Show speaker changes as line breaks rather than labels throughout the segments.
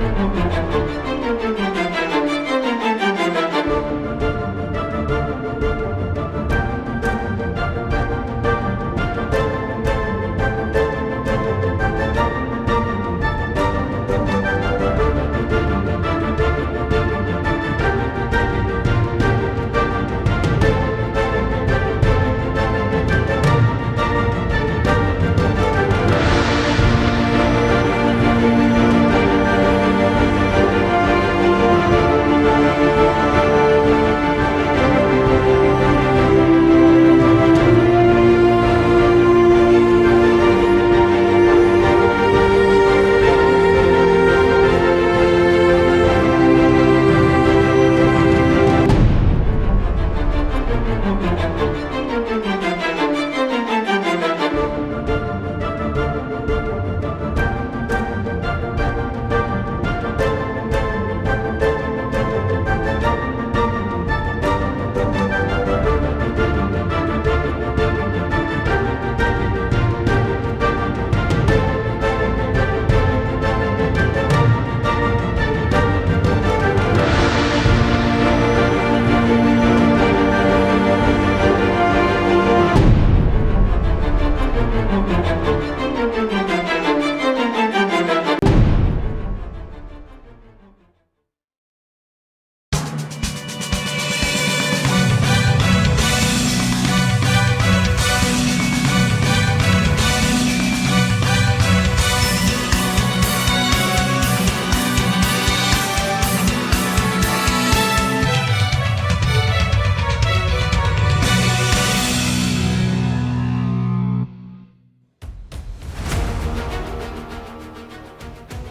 Música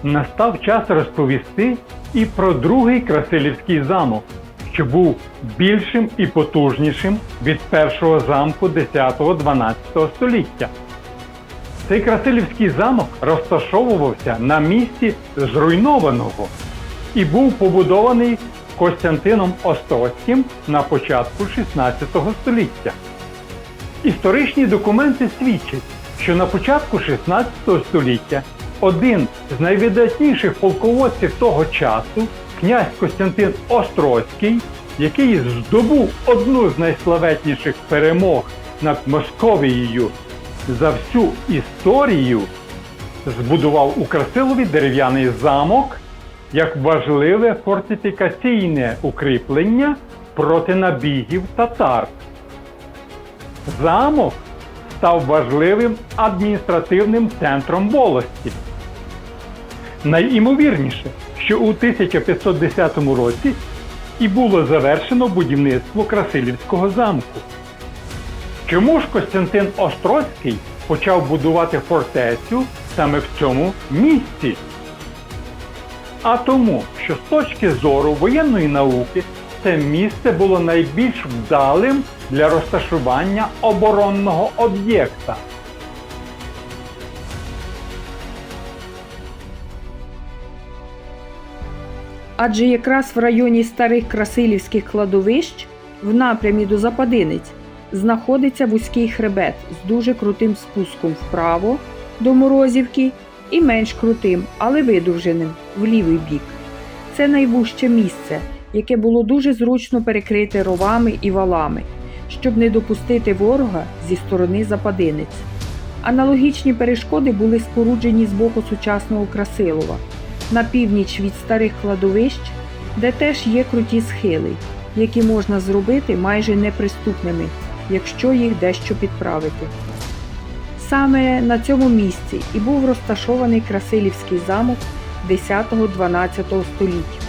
Настав час розповісти і про другий Красилівський замок, що був більшим і потужнішим від першого замку 10-12 століття. Цей Красилівський замок розташовувався на місці зруйнованого і був побудований Костянтином Острозьким на початку 16 століття. Історичні документи свідчать, що на початку 16 століття один з найвидатніших полководців того часу, князь Костянтин Острозький, який здобув одну з найславетніших перемог над Московією за всю історію, збудував у Красилові дерев'яний замок як важливе фортифікаційне укріплення проти набігів татар. Замок став важливим адміністративним центром волості. Найімовірніше, що у 1510 році і було завершено будівництво Красилівського замку. Чому ж Костянтин Острозький почав будувати фортецю саме в цьому місці? А тому, що з точки зору воєнної науки це місце було найбільш вдалим для розташування оборонного об'єкта.
Адже якраз в районі старих красилівських кладовищ, в напрямі до Западинець, знаходиться вузький хребет з дуже крутим спуском вправо до Морозівки і менш крутим, але видовженим в лівий бік. Це найвужче місце, яке було дуже зручно перекрите ровами і валами, щоб не допустити ворога зі сторони Западинець. Аналогічні перешкоди були споруджені з боку сучасного Красилова на північ від старих кладовищ, де теж є круті схили, які можна зробити майже неприступними, якщо їх дещо підправити. Саме на цьому місці і був розташований Красилівський замок 10-12 століття.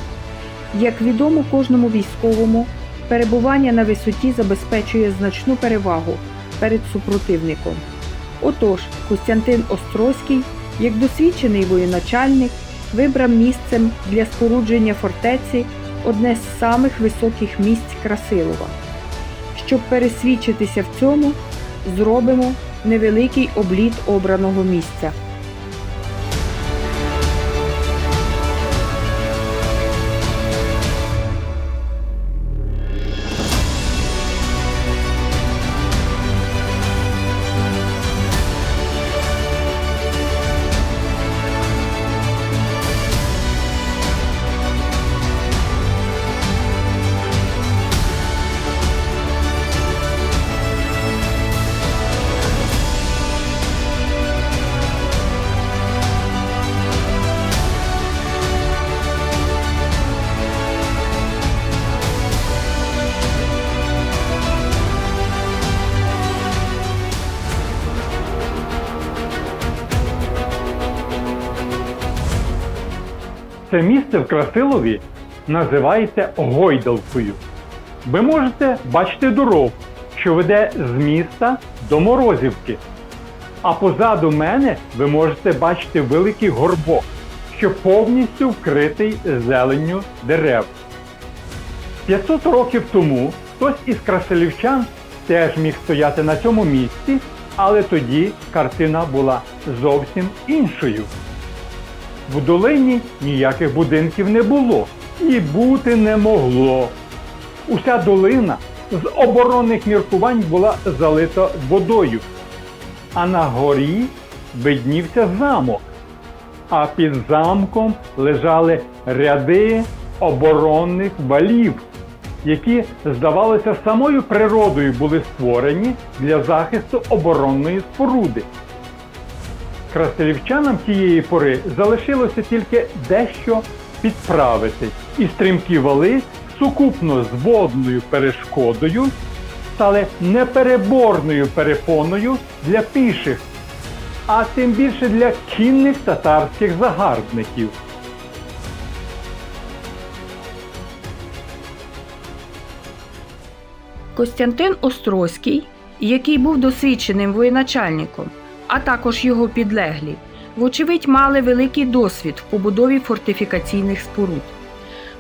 Як відомо кожному військовому, перебування на висоті забезпечує значну перевагу перед супротивником. Отож, Костянтин Острозький, як досвідчений воєначальник, вибрав місцем для спорудження фортеці одне з самих високих місць Красилова. Щоб пересвідчитися в цьому, зробимо невеликий обліт обраного місця.
Це місце в Красилові називається Гойдалкою. Ви можете бачити дорогу, що веде з міста до Морозівки. А позаду мене ви можете бачити великий горбок, що повністю вкритий зеленню дерев. 500 років тому хтось із красилівчан теж міг стояти на цьому місці, але тоді картина була зовсім іншою. В долині ніяких будинків не було і бути не могло. Уся долина з оборонних міркувань була залита водою, а на горі виднівся замок, а під замком лежали ряди оборонних валів, які, здавалося, самою природою були створені для захисту оборонної споруди. Красилівчанам тієї пори залишилося тільки дещо підправити, і стрімкі вали сукупно з водною перешкодою стали непереборною перепоною для піших, а тим більше для кінних татарських загарбників.
Костянтин Острозький, який був досвідченим воєначальником, а також його підлеглі, вочевидь мали великий досвід в побудові фортифікаційних споруд.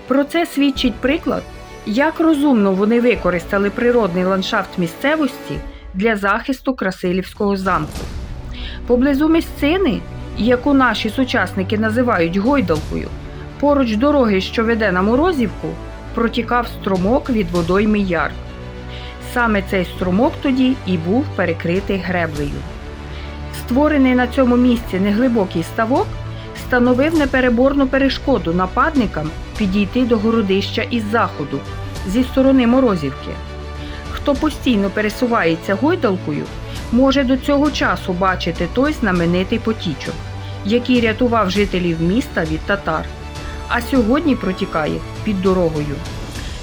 Про це свідчить приклад, як розумно вони використали природний ландшафт місцевості для захисту Красилівського замку. Поблизу місцини, яку наші сучасники називають Гойдалкою, поруч дороги, що веде на Морозівку, протікав струмок від водойми Яр. Саме цей струмок тоді і був перекритий греблею. Створений на цьому місці неглибокий ставок становив непереборну перешкоду нападникам підійти до городища із заходу, зі сторони Морозівки. Хто постійно пересувається гойдалкою, може до цього часу бачити той знаменитий потічок, який рятував жителів міста від татар, а сьогодні протікає під дорогою.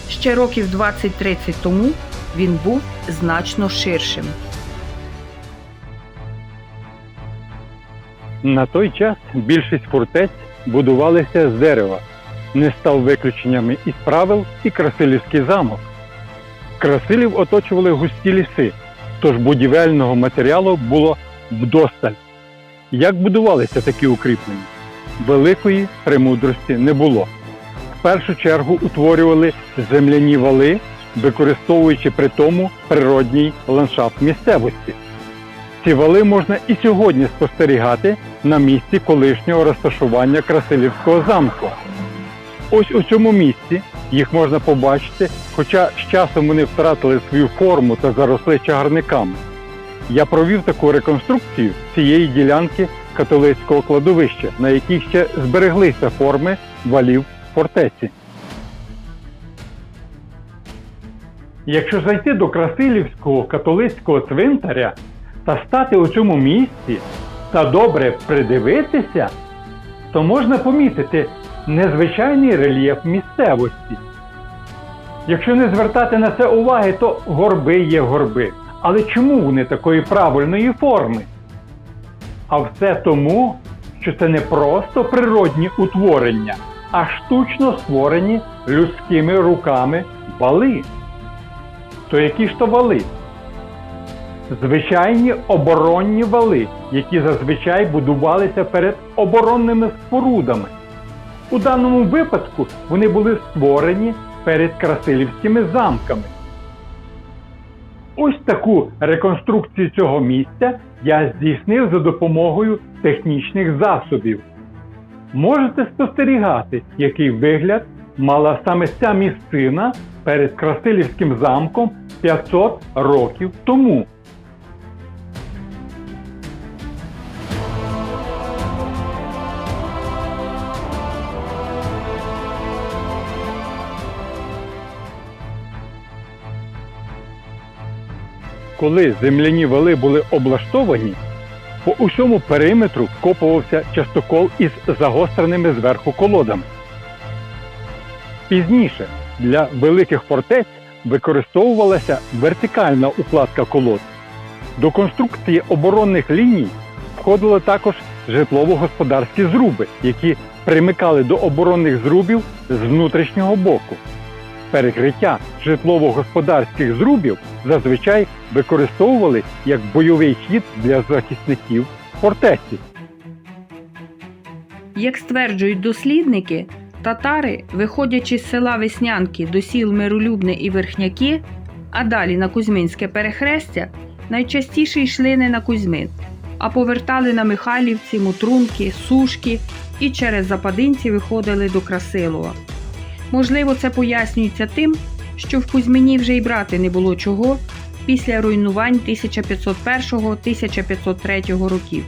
Ще років 20-30 тому він був значно ширшим.
На той час більшість фортець будувалися з дерева. Не став виключеннями із правил і Красилівський замок. Красилів оточували густі ліси, тож будівельного матеріалу було вдосталь. Як будувалися такі укріплення? Великої премудрості не було. В першу чергу утворювали земляні вали, використовуючи при тому природній ландшафт місцевості. Ці вали можна і сьогодні спостерігати на місці колишнього розташування Красилівського замку. Ось у цьому місці їх можна побачити, хоча з часом вони втратили свою форму та заросли чагарниками. Я провів таку реконструкцію цієї ділянки католицького кладовища, на якій ще збереглися форми валів фортеці. Якщо зайти до Красилівського католицького цвинтаря та стати у цьому місці та добре придивитися, то можна помітити незвичайний рельєф місцевості. Якщо не звертати на це уваги, то горби є горби. Але чому вони такої правильної форми? А все тому, що це не просто природні утворення, а штучно створені людськими руками вали. То які ж то вали? Звичайні оборонні вали, які зазвичай будувалися перед оборонними спорудами. У даному випадку вони були створені перед красилівськими замками. Ось таку реконструкцію цього місця я здійснив за допомогою технічних засобів. Можете спостерігати, який вигляд мала саме ця місцина перед Красилівським замком 500 років тому. Коли земляні вали були облаштовані, по усьому периметру вкопувався частокол із загостреними зверху колодами. Пізніше для великих фортець використовувалася вертикальна укладка колод. До конструкції оборонних ліній входило також житлово-господарські зруби, які примикали до оборонних зрубів з внутрішнього боку. Перекриття житлово-господарських зрубів зазвичай використовували як бойовий хід для захисників фортеці.
Як стверджують дослідники, татари, виходячи з села Веснянки до сіл Миролюбне і Верхняки, а далі на Кузьминське перехрестя, найчастіше йшли не на Кузьмин, а повертали на Михайлівці, Мутрунки, Сушки і через Западинці виходили до Красилова. Можливо, це пояснюється тим, що в Кузьмині вже й брати не було чого після руйнувань 1501-1503 років.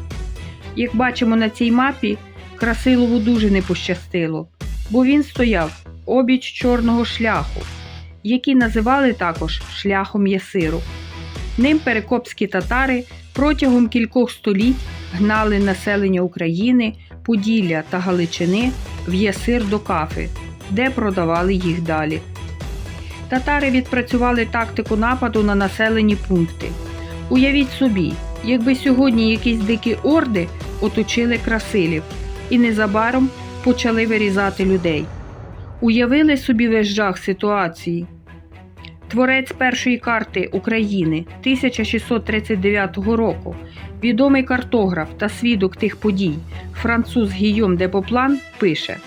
Як бачимо на цій мапі, Красилову дуже не пощастило, бо він стояв обіч чорного шляху, який називали також шляхом Ясиру. Ним перекопські татари протягом кількох століть гнали населення України, Поділля та Галичини в Ясир до Кафи, де продавали їх далі. Татари відпрацювали тактику нападу на населені пункти. Уявіть собі, якби сьогодні якісь дикі орди оточили Красилів і незабаром почали вирізати людей. Уявили собі весь жах ситуації. Творець першої карти України 1639 року, відомий картограф та свідок тих подій, француз Гійом де Поплан, пише,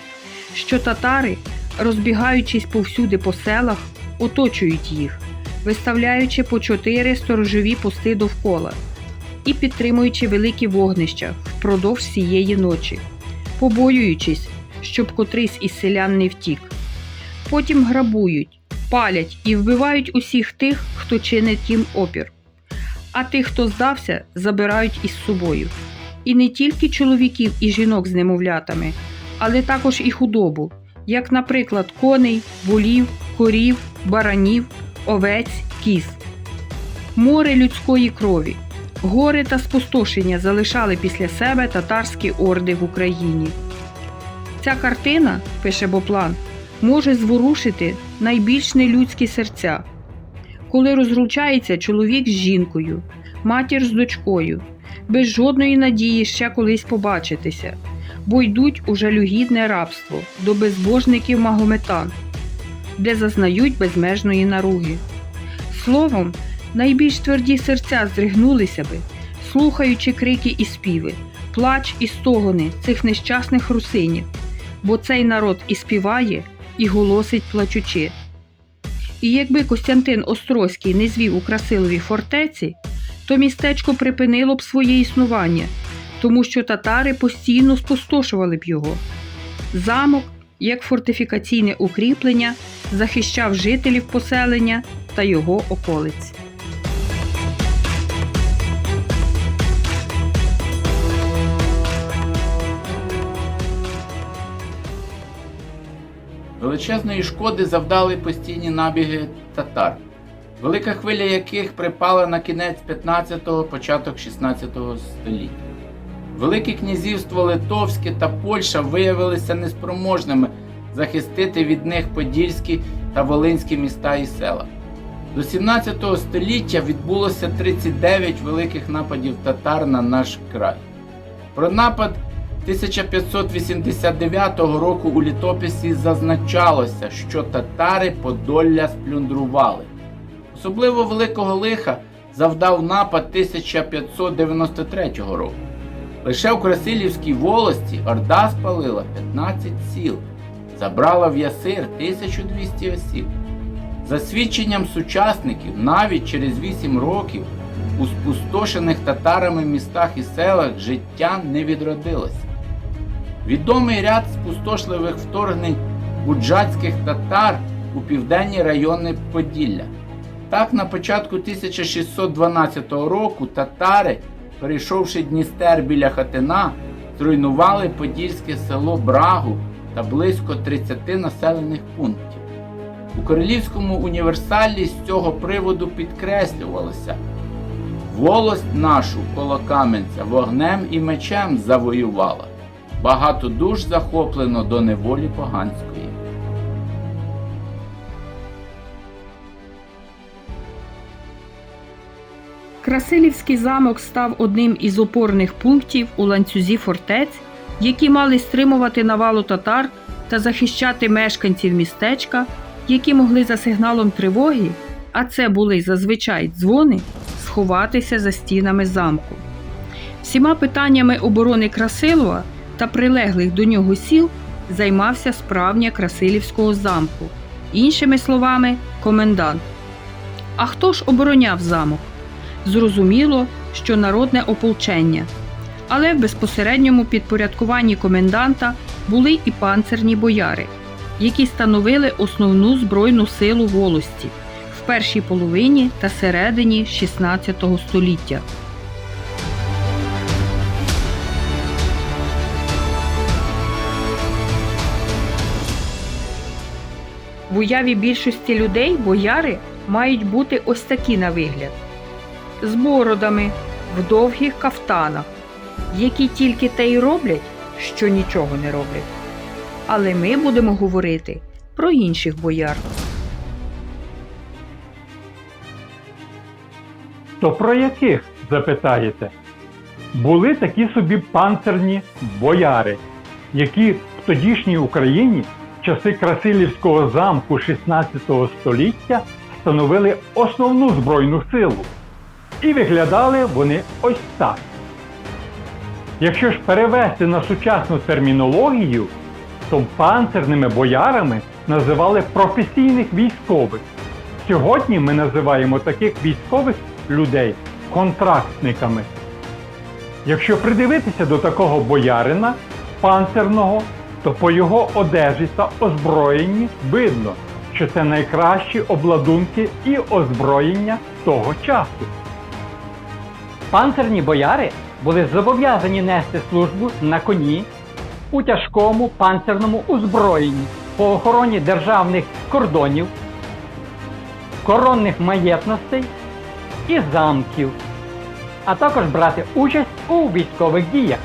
що татари, розбігаючись повсюди по селах, оточують їх, виставляючи по чотири сторожові пости довкола і підтримуючи великі вогнища впродовж цієї ночі, побоюючись, щоб котрийсь із селян не втік. Потім грабують, палять і вбивають усіх тих, хто чинить їм опір. А тих, хто здався, забирають із собою. І не тільки чоловіків і жінок з немовлятами, але також і худобу, як, наприклад, коней, волів, корів, баранів, овець, кіз. Море людської крові, гори та спустошення залишали після себе татарські орди в Україні. Ця картина, пише Боплан, може зворушити найбільш нелюдські серця. Коли розлучається чоловік з жінкою, матір з дочкою, без жодної надії ще колись побачитися, бо йдуть у жалюгідне рабство до безбожників магометан, де зазнають безмежної наруги. Словом, найбільш тверді серця здригнулися би, слухаючи крики і співи, плач і стогони цих нещасних русинів, бо цей народ і співає, і голосить плачучи. І якби Костянтин Острозький не звів у Красилові фортеці, то містечко припинило б своє існування, тому що татари постійно спустошували б його. Замок, як фортифікаційне укріплення, захищав жителів поселення та його околиць.
Величезної шкоди завдали постійні набіги татар, велика хвиля яких припала на кінець 15-го, початок 16-го століття. Велике князівство Литовське та Польща виявилися неспроможними захистити від них подільські та волинські міста і села. До 17 століття відбулося 39 великих нападів татар на наш край. Про напад 1589 року у літописі зазначалося, що татари Подолля сплюндрували. Особливо великого лиха завдав напад 1593 року. Лише в Красилівській волості Орда спалила 15 сіл, забрала в Ясир 1200 осіб. За свідченням сучасників, навіть через 8 років у спустошених татарами містах і селах життя не відродилося. Відомий ряд спустошливих вторгнень буджацьких татар у південні райони Поділля. Так, на початку 1612 року татари, перейшовши Дністер біля Хатина, зруйнували подільське село Брагу та близько 30 населених пунктів. У Королівському універсалі з цього приводу підкреслювалося волость нашу коло Каменця вогнем і мечем завоювала, багато душ захоплено до неволі поганської.
Красилівський замок став одним із опорних пунктів у ланцюзі фортець, які мали стримувати навалу татар та захищати мешканців містечка, які могли за сигналом тривоги, а це були зазвичай дзвони, сховатися за стінами замку. Всіма питаннями оборони Красилова та прилеглих до нього сіл займався справня Красилівського замку, іншими словами, комендант. А хто ж обороняв замок? Зрозуміло, що народне ополчення, але в безпосередньому підпорядкуванні коменданта були і панцерні бояри, які становили основну збройну силу волості в першій половині та середині XVI століття. В уяві більшості людей бояри мають бути ось такі на вигляд: з бородами, в довгих кафтанах, які тільки те й роблять, що нічого не роблять. Але ми будемо говорити про інших бояр.
То про яких запитаєте? Були такі собі панцерні бояри, які в тодішній Україні в часи Красилівського замку 16 століття становили основну збройну силу. І виглядали вони ось так. Якщо ж перевести на сучасну термінологію, то панцерними боярами називали професійних військових. Сьогодні ми називаємо таких військових людей контрактниками. Якщо придивитися до такого боярина панцерного, то по його одежі та озброєнні видно, що це найкращі обладунки і озброєння того часу.
Панцерні бояри були зобов'язані нести службу на коні у тяжкому панцерному озброєнні по охороні державних кордонів, коронних маєтностей і замків, а також брати участь у військових діях.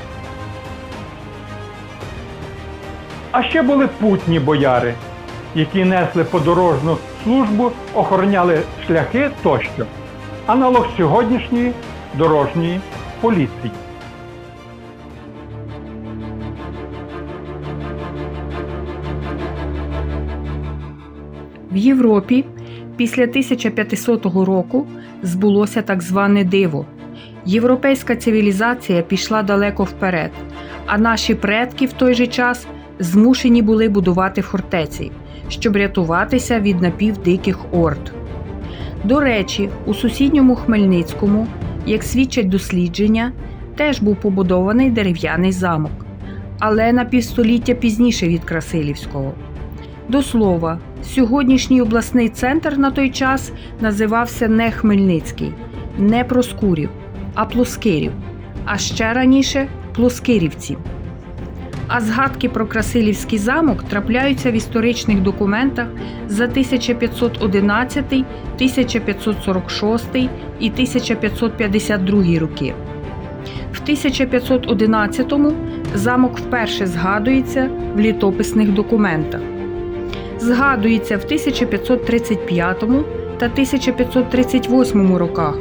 А ще були путні бояри, які несли подорожну службу, охороняли шляхи тощо. Аналог сьогоднішньої дорожньої поліції.
В Європі після 1500 року збулося так зване диво. Європейська цивілізація пішла далеко вперед, а наші предки в той же час змушені були будувати фортеці, щоб рятуватися від напівдиких орд. До речі, у сусідньому Хмельницькому, як свідчать дослідження, теж був побудований дерев'яний замок, але на півстоліття пізніше від Красилівського. До слова, сьогоднішній обласний центр на той час називався не Хмельницький, не Проскурів, а Плоскирів, а ще раніше Плоскирівці. А згадки про Красилівський замок трапляються в історичних документах за 1511, 1546 і 1552 роки. В 1511-му замок вперше згадується в літописних документах згадується в 1535 та 1538 роках,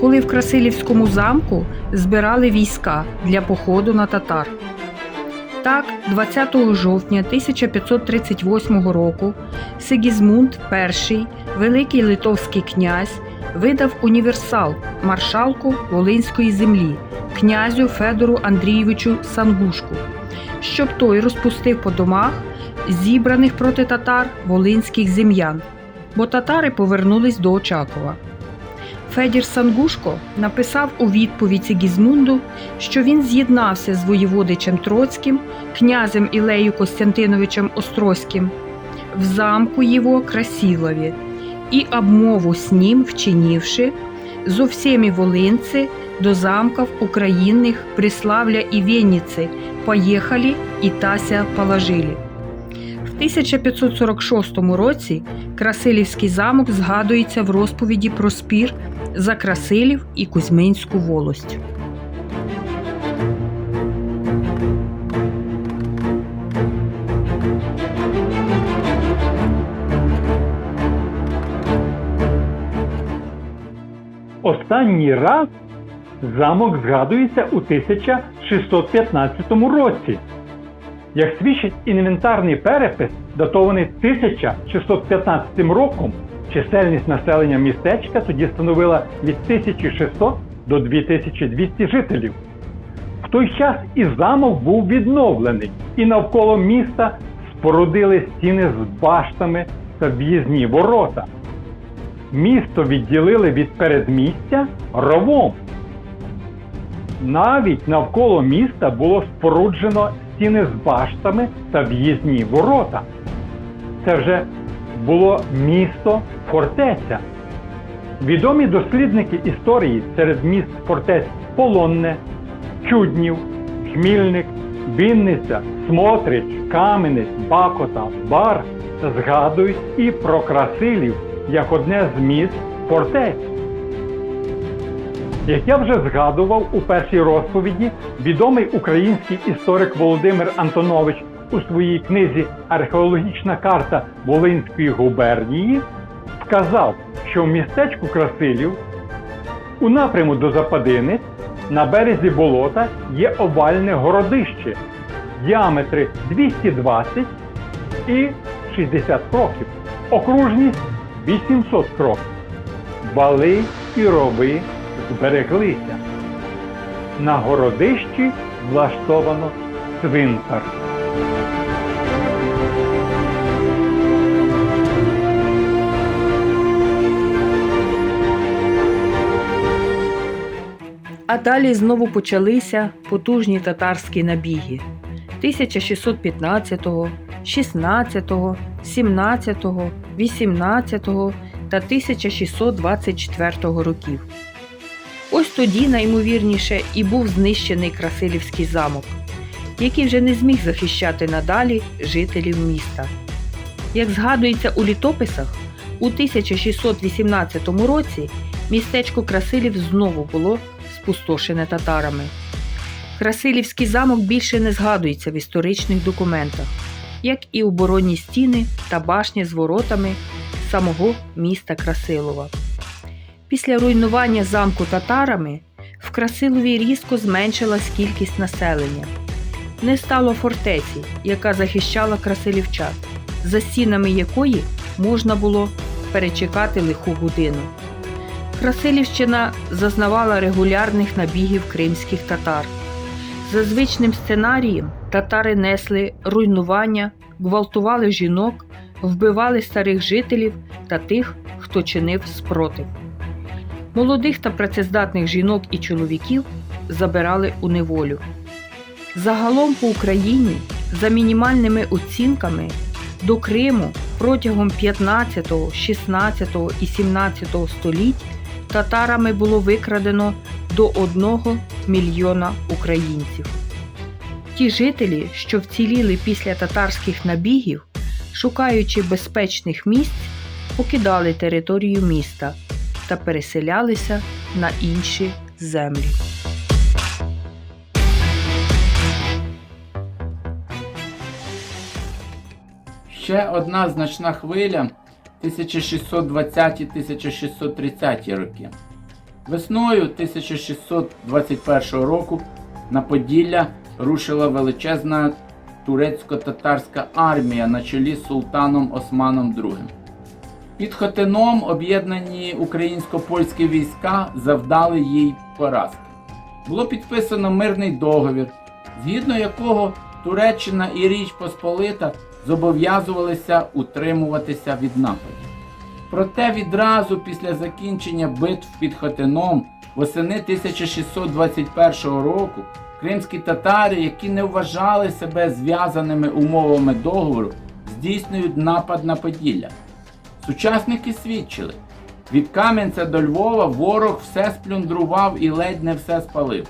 коли в Красилівському замку збирали війська для походу на татар. Так, 20 жовтня 1538 року Сигізмунд І, великий литовський князь, видав універсал маршалку Волинської землі князю Федору Андрійовичу Сангушку, щоб той розпустив по домах зібраних проти татар волинських зем'ян, бо татари повернулись до Очакова. Федір Сангушко написав у відповідь Сигізмунду, що він з'єднався з воєводичем Троцьким, князем Ілею Костянтиновичем Острозьким в замку його Красилові і обмову с ним вчинивши, зо всеми волинцы до замков украинных Преславля и Венницы поехали и Тася положили. В 1546 році Красилівський замок згадується в розповіді про спір за Красилів і Кузьминську волость.
Останній раз замок згадується у 1615 році. Як свідчить інвентарний перепис, датований 1615 роком, чисельність населення містечка тоді становила від 1600 до 2200 жителів. В той час і замок був відновлений, і навколо міста спорудили стіни з баштами та в'їзні ворота. Місто відділили від передмістя ровом. Навіть навколо міста було споруджено стіни з баштами та в'їзні ворота. Це вже було місто фортеця. Відомі дослідники історії серед міст фортець Полонне, Чуднів, Хмільник, Вінниця, Смотрич, Каменець, Бакота, Бар згадують і про Красилів як одне з міст фортець. Як я вже згадував у першій розповіді, відомий український історик Володимир Антонович у своїй книзі Археологічна карта Волинської губернії сказав, що в містечку Красилів у напряму до Западини на березі болота є овальне городище, діаметри 220 і 60 кроків, окружність 800 кроків. Вали і рови збереглися. На городищі влаштовано цвинтар.
А далі знову почалися потужні татарські набіги 1615, 16, 17, 18 та 1624 років. Ось тоді наймовірніше і був знищений Красилівський замок, який вже не зміг захищати надалі жителів міста. Як згадується у літописах, у 1618 році містечко Красилів знову було спустошене татарами. Красилівський замок більше не згадується в історичних документах, як і оборонні стіни та башні з воротами самого міста Красилова. Після руйнування замку татарами в Красилові різко зменшилась кількість населення. Не стало фортеці, яка захищала красилівчат, за стінами якої можна було перечекати лиху годину. Красилівщина зазнавала регулярних набігів кримських татар. За звичним сценарієм татари несли руйнування, гвалтували жінок, вбивали старих жителів та тих, хто чинив спротив. Молодих та працездатних жінок і чоловіків забирали у неволю. Загалом по Україні, за мінімальними оцінками, до Криму протягом 15, 16 і 17 століть татарами було викрадено до 1 мільйона українців. Ті жителі, що вціліли після татарських набігів, шукаючи безпечних місць, покидали територію міста та переселялися на інші землі.
Ще одна значна хвиля 1620-1630 роки. Весною 1621 року на Поділля рушила величезна турецько-татарська армія на чолі з султаном Османом II. Під Хотином об'єднані українсько-польські війська завдали їй поразки. Було підписано мирний договір, згідно якого Туреччина і Річ Посполита зобов'язувалися утримуватися від нападів. Проте відразу після закінчення битв під Хотином восени 1621 року кримські татари, які не вважали себе зв'язаними умовами договору, здійснюють напад на Поділля. Сучасники свідчили, від Кам'янця до Львова ворог все сплюндрував і ледь не все спалив.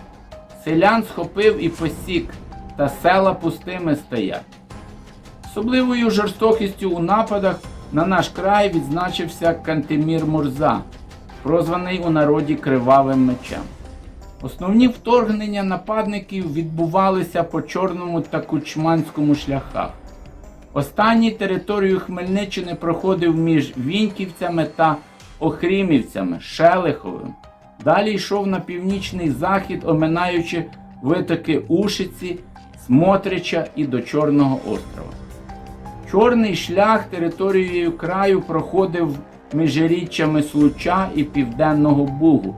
Селян схопив і посік, та села пустими стоять. Особливою жорстокістю у нападах на наш край відзначився Кантемір Мурза, прозваний у народі Кривавим мечем. Основні вторгнення нападників відбувалися по Чорному та Кучманському шляхах. Останній територію Хмельниччини проходив між Віньківцями та Охрімівцями, Шелиховим, Далі йшов на північний захід, оминаючи витоки Ушиці, Смотрича і до Чорного острова. Чорний шлях територією краю проходив міжріччями Случа і Південного Бугу,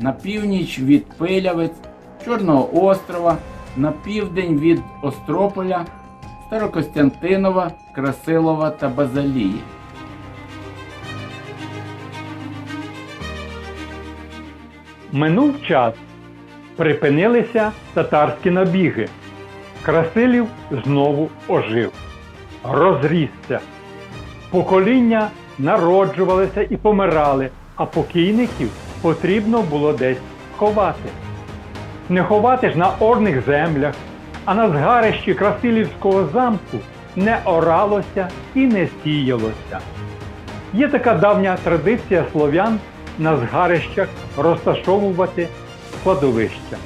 на північ від Пилявець, Чорного острова, на південь від Острополя, Старокостянтинова, Красилова та Базалії.
Минув час. Припинилися татарські набіги. Красилів знову ожив, розрісся. Покоління народжувалися і помирали, а покійників потрібно було десь ховати. Не ховати ж на орних землях, а на згарищі Красилівського замку не оралося і не сіялося. Є така давня традиція слов'ян на згарищах розташовувати складовища.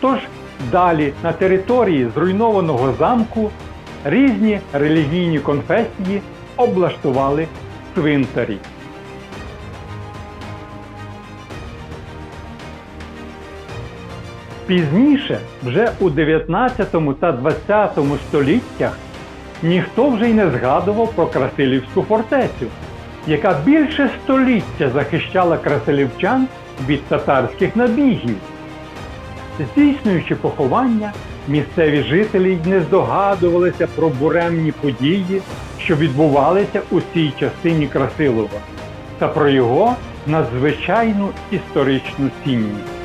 Тож далі на території зруйнованого замку різні релігійні конфесії облаштували цвинтарі. Пізніше, вже у 19 та 20 століттях, ніхто вже й не згадував про Красилівську фортецю, яка більше століття захищала красилівчан від татарських набігів. Здійснюючи поховання, місцеві жителі й не здогадувалися про буремні події, що відбувалися у цій частині Красилова, та про його надзвичайну історичну цінність.